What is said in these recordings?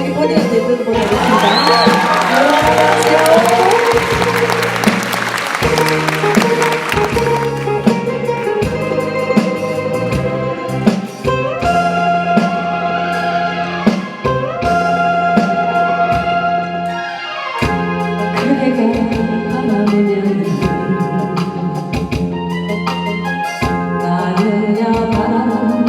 자기 본인한테 눈 보내겠습니다. 나는야 바람께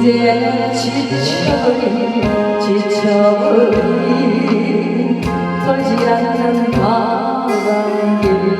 이제는 지쳐버린 지쳐버린 돌지 않는 바람길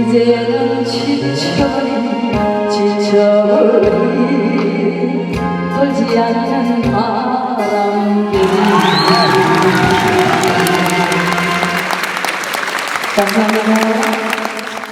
이제는 지쳐버린 지쳐버린 돌지 않는 바람들이 감사합니다.